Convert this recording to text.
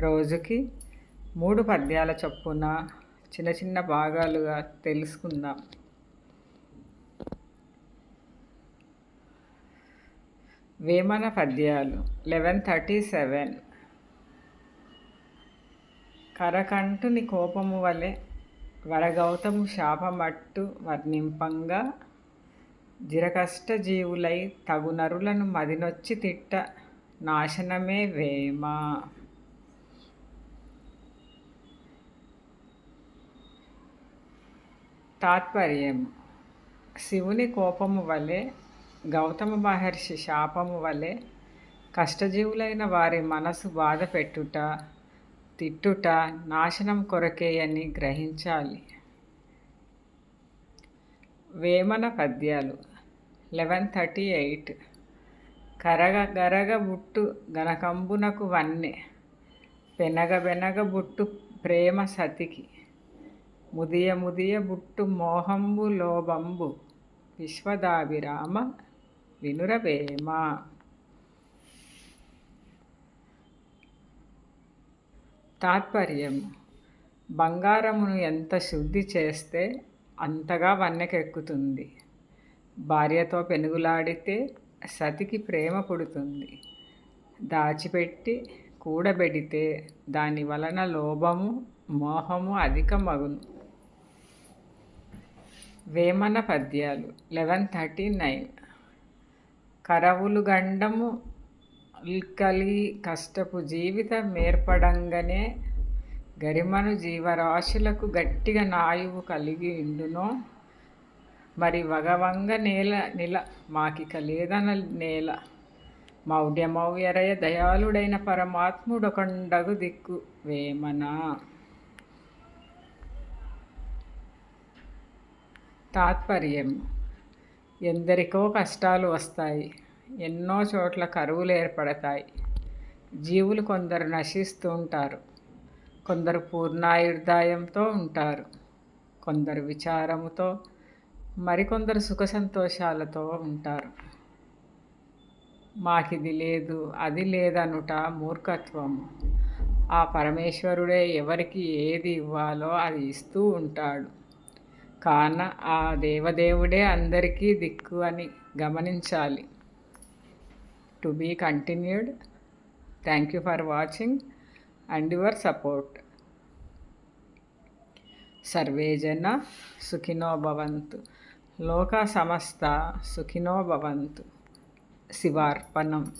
రోజుకి మూడు పద్యాల చొప్పున చిన్న చిన్న భాగాలుగా తెలుసుకుందాం. వేమన పద్యాలు లెవెన్ థర్టీ సెవెన్. కరకంటుని కోపము వలె వరగౌతము శాపమట్టు వర్ణింపంగా జిరకష్ట జీవులై తగునరులను మదినొచ్చి తిట్ట నాశనమే వేమ. తాత్పర్యం. శివుని కోపము వలె గౌతమ మహర్షి శాపము వలె కష్టజీవులైన వారి మనసు బాధ పెట్టుట తిట్టుట నాశనం కొరకేయని గ్రహించాలి. వేమన పద్యాలు. Eleven thirty eight. కరగ గరగ బుట్టు గనకంబునకు వన్నె. పెనగ బెనగ బుట్టు ప్రేమ సతికి. ముదియ ముదియ బుట్టు మోహంబు లోబంబు. విశ్వదాభిరామ వినురవేమ తాత్పర్యం. బంగారమును ఎంత శుద్ధి చేస్తే అంతగా వన్నెకెక్కుతుంది. భార్యతో పెనుగులాడితే సతికి ప్రేమ పుడుతుంది. దాచిపెట్టి కూడబెడితే దాని వలన లోభము మోహము అధికమగును. వేమన పద్యాలు. లెవెన్ థర్టీ నైన్ కరవులు గండము కలిగి కష్టపు జీవితం ఏర్పడంగానే గరిమను జీవరాశులకు గట్టిగా నాయువు కలిగి ఉండునో. మరి వగవంగ నేల నిల మాకిక లేదన నేల. మౌఢ్యమౌయరయ దయాళుడైన పరమాత్ముడొకండగు దిక్కు వేమన. తాత్పర్యం. ఎందరికో కష్టాలు వస్తాయి. ఎన్నో చోట్ల కరువులు ఏర్పడతాయి. జీవులు కొందరు నశిస్తూ ఉంటారు. కొందరు పూర్ణాయుర్దాయంతో ఉంటారు. కొందరు విచారముతో మరికొందరు సుఖ సంతోషాలతో ఉంటారు. మాకిది లేదు అది లేదనుట మూర్ఖత్వము ఆ పరమేశ్వరుడే ఎవరికి ఏది ఇవ్వాలో అది ఇస్తూ ఉంటాడు. కాన ఆ దేవదేవుడే అందరికీ దిక్కు అని గమనించాలి. To be continued. Thank you for watching and your support. Survey జన సుఖినో భవంతు. లోక సమస్త సుఖినో భవంతు. శివార్పణం.